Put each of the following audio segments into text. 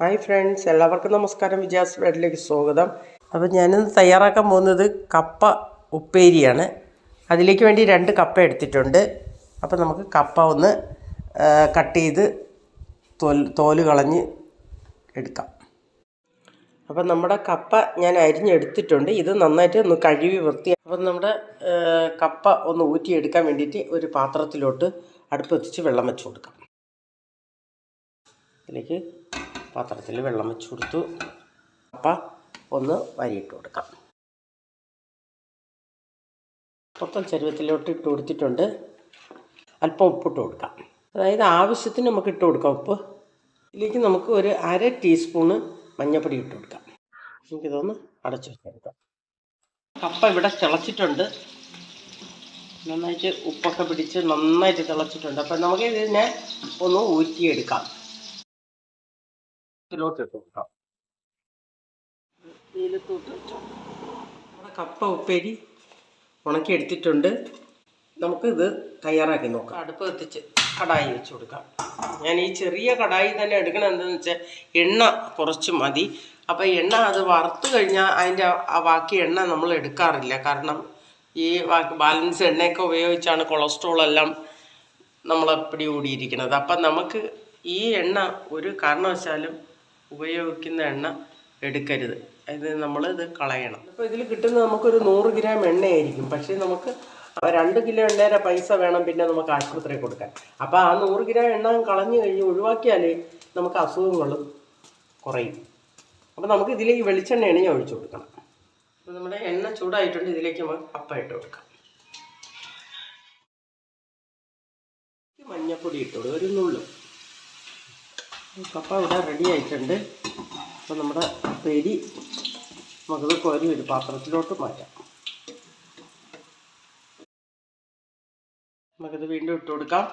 Hi friends എല്ലാവർക്കും നമസ്കാരം. വിജയാസ് ബ്രെഡിലേക്ക് സ്വാഗതം. അപ്പോൾ ഞാനിന്ന് തയ്യാറാക്കാൻ പോകുന്നത് കപ്പ ഉപ്പേരിയാണ്. അതിലേക്ക് വേണ്ടി രണ്ട് കപ്പ എടുത്തിട്ടുണ്ട്. അപ്പോൾ നമുക്ക് കപ്പ ഒന്ന് കട്ട് ചെയ്ത് തോൽ തോൽ കളഞ്ഞ് എടുക്കാം. അപ്പം നമ്മുടെ കപ്പ ഞാൻ അരിഞ്ഞെടുത്തിട്ടുണ്ട്. ഇത് നന്നായിട്ട് ഒന്ന് കഴുകി വൃത്തി അപ്പം നമ്മുടെ കപ്പ ഒന്ന് ഊറ്റിയെടുക്കാൻ വേണ്ടിയിട്ട് ഒരു പാത്രത്തിലോട്ട് അടുപ്പ് വെച്ച് വെള്ളം വെച്ച് കൊടുക്കാം. ഇതിലേക്ക് പാത്രത്തിൽ വെള്ളം വെച്ച് കൊടുത്തു. കപ്പ ഒന്ന് വരിയിട്ട് കൊടുക്കാം. മൊത്തം ചരുവത്തിലോട്ട് ഇട്ട് കൊടുത്തിട്ടുണ്ട്. അല്പം ഉപ്പിട്ട് കൊടുക്കാം. അതായത് ആവശ്യത്തിന് നമുക്ക് ഇട്ട് കൊടുക്കാം ഉപ്പ്. ഇതിലേക്ക് നമുക്ക് ഒരു അര ടീസ്പൂണ് മഞ്ഞൾപ്പൊടി ഇട്ട് കൊടുക്കാം. നമുക്കിതൊന്ന് അടച്ചു വെച്ചെടുക്കാം. കപ്പ ഇവിടെ തിളച്ചിട്ടുണ്ട്. നന്നായിട്ട് ഉപ്പൊക്കെ പിടിച്ച് നന്നായിട്ട് തിളച്ചിട്ടുണ്ട്. അപ്പം നമുക്ക് ഇതിനെ ഒന്ന് ഊറ്റിയെടുക്കാം. ഇതിലോട്ട് ഇട്ട് കൊടുക്കാം. വെയിലത്തോട്ട് നമ്മുടെ കപ്പ ഉപ്പേരി ഉണക്കി എടുത്തിട്ടുണ്ട് നമുക്ക് ഇത് തയ്യാറാക്കി നോക്കാം. അടുപ്പ് കത്തിച്ച് കടായി വെച്ച് കൊടുക്കാം. ഞാൻ ഈ ചെറിയ കടായി തന്നെ എടുക്കണം എന്താണെന്ന് വെച്ചാൽ എണ്ണ കുറച്ച് മതി. അപ്പോൾ എണ്ണ അത് വറുത്ത് കഴിഞ്ഞാൽ അതിന്റെ ആ ബാക്കി എണ്ണ നമ്മൾ എടുക്കാറില്ല. കാരണം ഈ ബാക്കി ബാലൻസ് എണ്ണയൊക്കെ ഉപയോഗിച്ചാണ് കൊളസ്ട്രോൾ എല്ലാം നമ്മളെ പിടികൂടിയിരിക്കുന്നത് അപ്പം നമുക്ക് ഈ എണ്ണ ഒരു കാരണവശാലും ഉപയോഗിക്കുന്ന എണ്ണ എടുക്കരുത്. ഇത് നമ്മൾ ഇത് കളയണം. അപ്പോൾ ഇതിൽ കിട്ടുന്ന നമുക്കൊരു നൂറ് ഗ്രാം എണ്ണയായിരിക്കും. പക്ഷേ നമുക്ക് രണ്ട് കിലോ എണ്ണയുടെ പൈസ വേണം പിന്നെ നമുക്ക് ആശുപത്രിയിൽ കൊടുക്കാൻ. അപ്പോൾ ആ നൂറ് കിലോ എണ്ണ കളഞ്ഞു കഴിഞ്ഞ് ഒഴിവാക്കിയാലേ നമുക്ക് അസുഖങ്ങളും കുറയും. അപ്പോൾ നമുക്ക് ഇതിലേക്ക് വെളിച്ചെണ്ണയാണ് ഞാൻ ഒഴിച്ചു കൊടുക്കണം. അപ്പോൾ നമ്മുടെ എണ്ണ ചൂടായിട്ടുണ്ട് ഇതിലേക്ക് നമുക്ക് കപ്പ ഇട്ട് കൊടുക്കാം. മഞ്ഞപ്പൊടി ഇട്ടോളൂ ഒരു നുള്ളു. കപ്പ ഇവിടെ റെഡി ആയിട്ടുണ്ട്. അപ്പോൾ നമ്മുടെ പെരി നമുക്കത് കോരി ഒരു പാത്രത്തിലോട്ട് മാറ്റാം. നമുക്കിത് വീണ്ടും ഇട്ട് കൊടുക്കാം.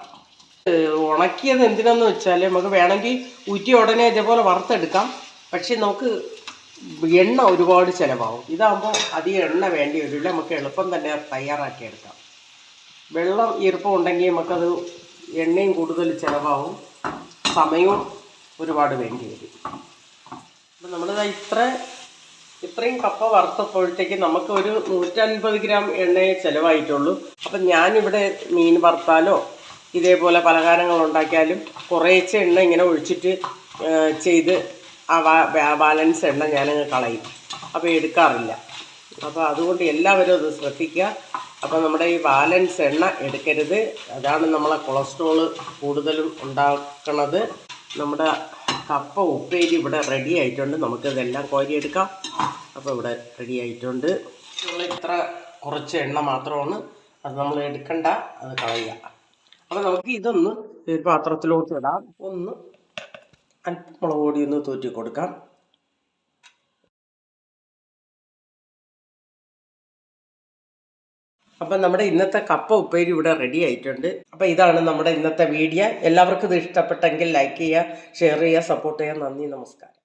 ഉണക്കിയത് എന്തിനാന്ന് വെച്ചാൽ നമുക്ക് വേണമെങ്കിൽ ഊറ്റി ഉടനെ ഇതേപോലെ വറുത്തെടുക്കാം. പക്ഷേ നമുക്ക് എണ്ണ ഒരുപാട് ചിലവാകും. ഇതാകുമ്പോൾ അധികം എണ്ണ വേണ്ടി വരില്ല. നമുക്ക് എളുപ്പം തന്നെ തയ്യാറാക്കി എടുക്കാം വെള്ളം ഈർപ്പം ഉണ്ടെങ്കിൽ നമുക്കത് എണ്ണയും കൂടുതൽ ചിലവാകും. സമയവും ഒരുപാട് വേണ്ടി വരും. അപ്പം നമ്മളിത് ഇത്ര ഇത്രയും കപ്പ വറുത്തപ്പോഴത്തേക്ക് നമുക്ക് ഒരു നൂറ്റൻപത് ഗ്രാം എണ്ണയെ ചിലവായിട്ടുള്ളൂ. അപ്പം ഞാനിവിടെ മീൻ വറുത്താലോ ഇതേപോലെ പലഹാരങ്ങൾ ഉണ്ടാക്കിയാലും കുറേശ്ശെ എണ്ണ ഇങ്ങനെ ഒഴിച്ചിട്ട് ചെയ്ത് ആ ബാലൻസ് എണ്ണ ഞാനങ്ങ് കളയും. അപ്പോൾ എടുക്കാറില്ല. അപ്പോൾ അതുകൊണ്ട് എല്ലാവരും അത് ശ്രദ്ധിക്കുക. അപ്പോൾ നമ്മുടെ ഈ ബാലൻസ് എണ്ണ എടുക്കരുത്. അതാണ് നമ്മളെ കൊളസ്ട്രോൾ കൂടുതലും ഉണ്ടാക്കണത്. നമ്മുടെ കപ്പ ഉപ്പേരി ഇവിടെ റെഡി ആയിട്ടുണ്ട്. നമുക്കിതെല്ലാം കോരിയെടുക്കാം. അപ്പോൾ ഇവിടെ റെഡി ആയിട്ടുണ്ട്. ഇത്ര കുറച്ച് എണ്ണ മാത്രമാണ് അത് നമ്മൾ എടുക്കണ്ട. അത് കളയുക. അപ്പോൾ നമുക്ക് ഇതൊന്ന് ഒരു പാത്രത്തിലോട്ട് ഇടാം. ഒന്ന് അല്പം മുളക് പൊടി ഒന്ന് തൂറ്റി കൊടുക്കാം. അപ്പം നമ്മുടെ ഇന്നത്തെ കപ്പ ഉപ്പേരി ഇവിടെ റെഡി ആയിട്ടുണ്ട്. അപ്പം ഇതാണ് നമ്മുടെ ഇന്നത്തെ വീഡിയോ എല്ലാവർക്കും ഇത് ഇഷ്ടപ്പെട്ടെങ്കിൽ ലൈക്ക് ചെയ്യുക ഷെയർ ചെയ്യുക സപ്പോർട്ട് ചെയ്യുക. നന്ദി നമസ്കാരം.